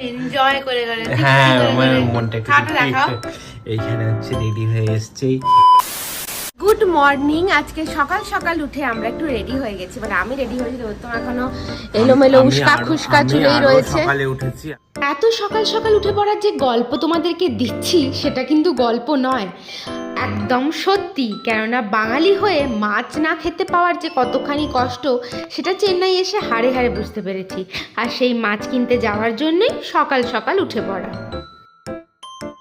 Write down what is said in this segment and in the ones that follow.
Enjoy করে করে হ্যাঁ আমার মনটা একটু এইখানে হচ্ছে রেডি হয়ে এসছেই গুড মর্নিং। আজকে সকাল সকাল উঠে আমরা একটু রেডি হয়ে গেছি মানে আমি রেডি হয়েছি তো এখনও এলোমেলো উস্কা খুস্কা চুলেই রয়েছে। উঠেছি। এত সকাল সকাল উঠে পড়ার যে গল্প তোমাদেরকে দিচ্ছি সেটা কিন্তু গল্প নয়। একদম সত্যি কেননা বাঙালি হয়ে মাছ না খেতে পাওয়ার যে কতখানি কষ্ট সেটা চেন্নাই এসে হাড়ে হাড়ে বুঝতে পেরেছি। আর সেই মাছ কিনতে যাওয়ার জন্যই সকাল সকাল উঠে পড়া।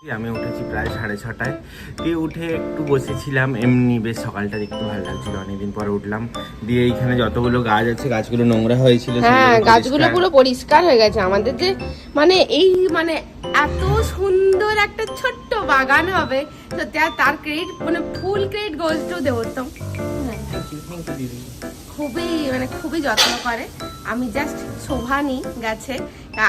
আমি উঠেছি প্রায় সাড়ে ছটায়। দিয়ে উঠে একটু বসেছিলাম এমনি বেশ সকালটা দেখতে ভালো লাগছিল অনেকদিন পরে উঠলাম। দিয়ে এইখানে যতগুলো গাছ আছে গাছগুলো নোংরা হয়েছিল হ্যাঁ গাছগুলো পুরো পরিষ্কার হয়ে গেছে। আমাদের যে মানে এই মানে এত সুন্দর একটা ছোট্ট বাগান হবে আর তার ক্রেডিট মানে ফুল ক্রেডিট গোজ টু দেবোত্তম। খুবই মানে খুবই যত্ন করে। আমি জাস্ট শোভা নিই গাছে।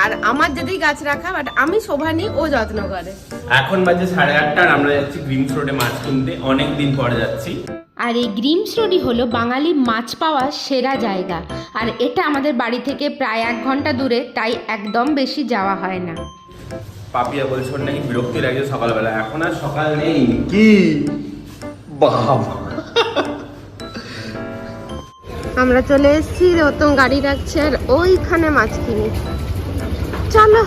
আর আমার যদি গাছ রাখা বাট আমি শোভা নিই ও যত্ন করে। এখন বাজে সাড়ে আটটা আর আমরা যাচ্ছি গ্রিমস রোডে মাছ কিনতে। অনেক দিন পরে যাচ্ছি। আর এই গ্রিমস রোডই হলো বাঙালি মাছ পাওয়ার সেরা জায়গা। আর এটা আমাদের বাড়ি থেকে প্রায় এক ঘণ্টা দূরে তাই একদম বেশি যাওয়া হয় না। পাপিয়া বলছে নাকি বিরক্তি লাগে সকালবেলা। এখন আর সকাল নেই। কি? বাবা। আমরা চলে এসেছি রতন গাড়ি রাখছে আর ওইখানে মাছ কিনি। চলো।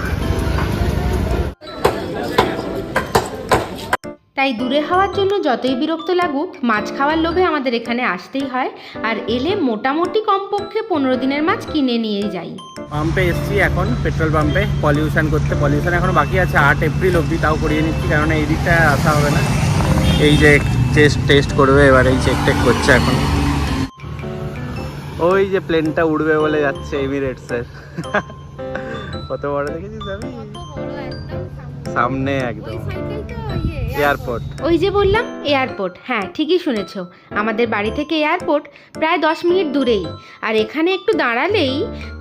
তাই দূরে হওয়ার জন্য যতই বিরক্ত লাগুক মাছ খাওয়ার লোভে আমাদের এখানে আসতেই হয় আর এলে মোটামুটি কমপক্ষে পনেরো দিনের মাছ কিনে নিয়ে যাই। পাম্পে এসছি এখন পেট্রোল পাম্পে। পলিউশন করতে পলিউশন এখনও বাকি আছে। আট এপ্রিল অবধি তাও করিয়ে নিচ্ছি কারণ এই দিকটা আসা হবে না। এই যে টেস্ট টেস্ট করবে এবার এই চেক টেক করছে এখন। ওই যে প্লেনটা উড়বে বলে যাচ্ছে এমিরেটসের কত বড় দেখেছিস আমি? সামনে একদম। এয়ারপোর্ট ওই যে বললাম এয়ারপোর্ট হ্যাঁ ঠিকই শুনেছ। আমাদের বাড়ি থেকে এয়ারপোর্ট প্রায় দশ মিনিট দূরেই। আর এখানে একটু দাঁড়ালেই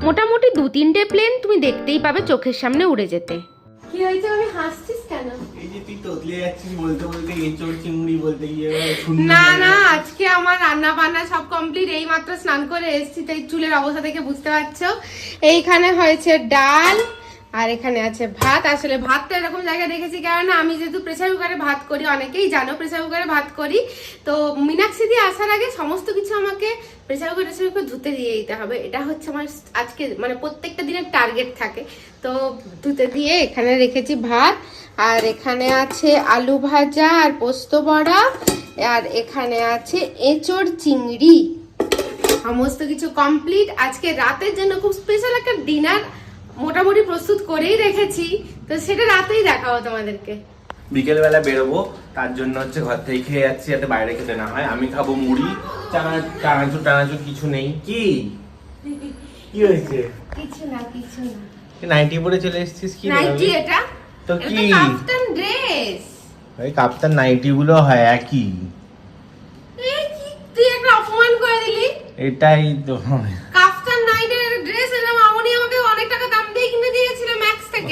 মোটামুটি দু তিনটে প্লেন তুমি দেখতেই পাবে চোখের সামনে উড়ে যেতে। কি হয়েছে? আমি হাসছিস কেন? এই যে তুই তোতলে যাচ্ছিস বলতে বলতে এঁচড় চিংড়ি বলতে গিয়ে না না আজকে আমার রান্না বান্না সব কমপ্লিট এই মাত্র স্নান করে এসেছি তাই চুলের অবস্থা দেখে বুঝতে পারছ। এইখানে হয়েছে ডাল আর এখানে আছে ভাত। আসলে ভাতটা এরকম জায়গায় রেখেছি কারণ আমি যেহেতু প্রেসার কুকারে ভাত করি, অনেকেই জানো প্রেসার কুকারে ভাত করি। তো মীনাক্ষী দিয়ে আসার আগে সমস্ত কিছু আমাকে প্রেসার কুকার প্রেসার কুকার ধুতে দিয়ে দিতে হবে। এটা হচ্ছে আমার আজকে মানে প্রত্যেকটা দিনের টার্গেট থাকে। তো ধুতে দিয়ে এখানে রেখেছি ভাত। আর এখানে আছে আলু ভাজা আর পোস্ত বড়া। আর এখানে আছে এঁচড় চিংড়ি। সমস্ত কিছু কমপ্লিট আজকে রাতের জন্য খুব স্পেশাল একটা ডিনার মোটামুটি প্রস্তুত করেই রেখেছি। তো সেটা রাতেই দেখাবো তোমাদেরকে। বিকেল বেলা বেরোবো তার জন্য হচ্ছে ঘর থেকে খেয়ে যাচ্ছি যাতে বাইরে খেতে না হয়। আমি খাব মুড়ি চানা চানাচুর টানাচুর কিছু নেই। কি? কি হয়েছে? কিছু না কিছু না। নাইটি পরে চলে এসেছিস কি নাইটি এটা? তো কি? ড্রেস। ওই কাপ্তান নাইটি গুলো হয় একই। এই কি? তুই একটা অপমান করে দিলি। এটাই তো ম্যাক্স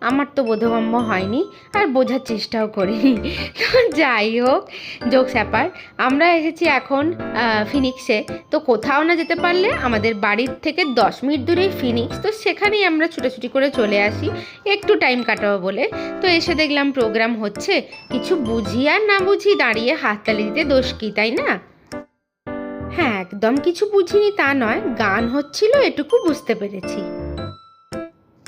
আমার তো বোধগম্য হয়নি আর বোঝার চেষ্টাও করিনি। যাই হোক যোগ স্যাপার আমরা এসেছি এখন ফিনিক্সে। তো কোথাও না যেতে পারলে আমাদের বাড়ির থেকে দশ মিনিট দূরেই ফিনিক্স। তো সেখানেই আমরা ছুটোছুটি করে চলে আসি। একটু টাইম কাটাবো বলে। তো এসে দেখলাম প্রোগ্রাম হচ্ছে। কিছু বুঝি আর না বুঝি দাঁড়িয়ে হাততালি দিতে দোষ কি, তাই না? হ্যাঁ একদম কিছু বুঝিনি তা নয়। গান হচ্ছিল, এটুকু বুঝতে পেরেছি।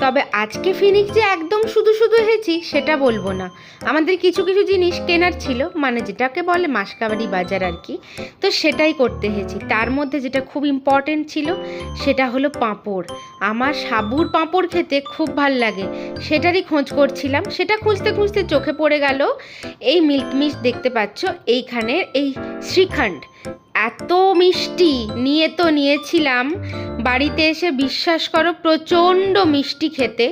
তবে আজকে ফিনিক্স যে একদম শুধু শুধু এসেছি সেটা বলব না। আমাদের কিছু কিছু জিনিস কেনার ছিল মানে যেটাকে বলে মাসকাবাড়ি বাজার আর কি। তো সেটাই করতে এসেছি তার মধ্যে যেটা খুব ইম্পর্টেন্ট ছিল, সেটা হলো পাঁপড়। আমার সাবুর পাঁপড় খেতে খুব ভালো লাগে। সেটারই খোঁজ করছিলাম। সেটা খুঁজতে খুঁজতে চোখে পড়ে গেল, এই মিল্ক মিস দেখতে পাচ্ছ, এইখানের এই শ্রীখণ্ড। এত মিষ্টি নিয়ে তো নিয়েছিলাম। বাড়িতে এসে বিশ্বাস করো, প্রচণ্ড মিষ্টি খেতে।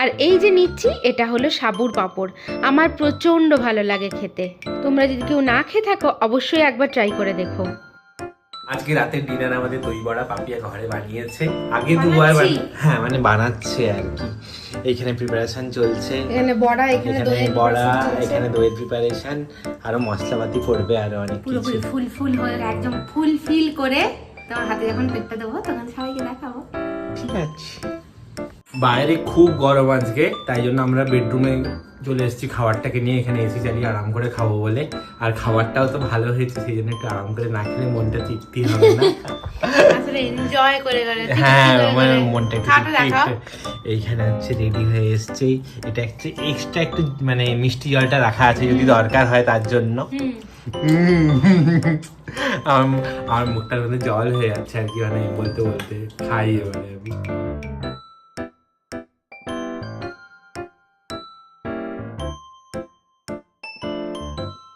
আর এই যে নিচ্ছি, এটা হলো সাবুর পাঁপড়। আমার প্রচণ্ড ভালো লাগে খেতে। তোমরা যদি কেউ না খেয়ে থাকো, অবশ্যই একবার ট্রাই করে দেখো। আজকে রাতের ডিনার আমাদের দই বড়া পাপিয়া ঘরে বানিয়েছে। আগে দুবার হ্যাঁ মানে বানাচ্ছে আর কি। এখানে প্রিপারেশন চলছে। এখানে বড়া এখানে দই দইয়ের বড়া। এখানে দইয়ের প্রিপারেশন আরও মশলাপাতি পড়বে আরও অনেক কিছু। পুরো ফুল ফুল হয়ে একদম ফুল ফিল করে তোমার হাতে যখন পেটটা দেবো তখন সবাইকে দেখাবো। ঠিক আছে। বাইরে খুব গরম আজকে তাই জন্য আমরা বেডরুমে চলে এসেছি খাবারটাকে নিয়ে এখানে এসি চালিয়ে আরাম করে খাব বলে। আর খাবারটাও তো ভালো হয়েছে সেই জন্য একটু আরাম করে না খেলে মনটা তৃপ্তি হবে না। হ্যাঁ আমার মনটা এইখানে হচ্ছে রেডি হয়ে এসছে। এটা হচ্ছে এক্সট্রা একটু মানে মিষ্টি জলটা রাখা আছে যদি দরকার হয় তার জন্য। আমার আমার মুখটার মধ্যে জল হয়ে যাচ্ছে আর কি মানে বলতে বলতে খাই এবারে আমি।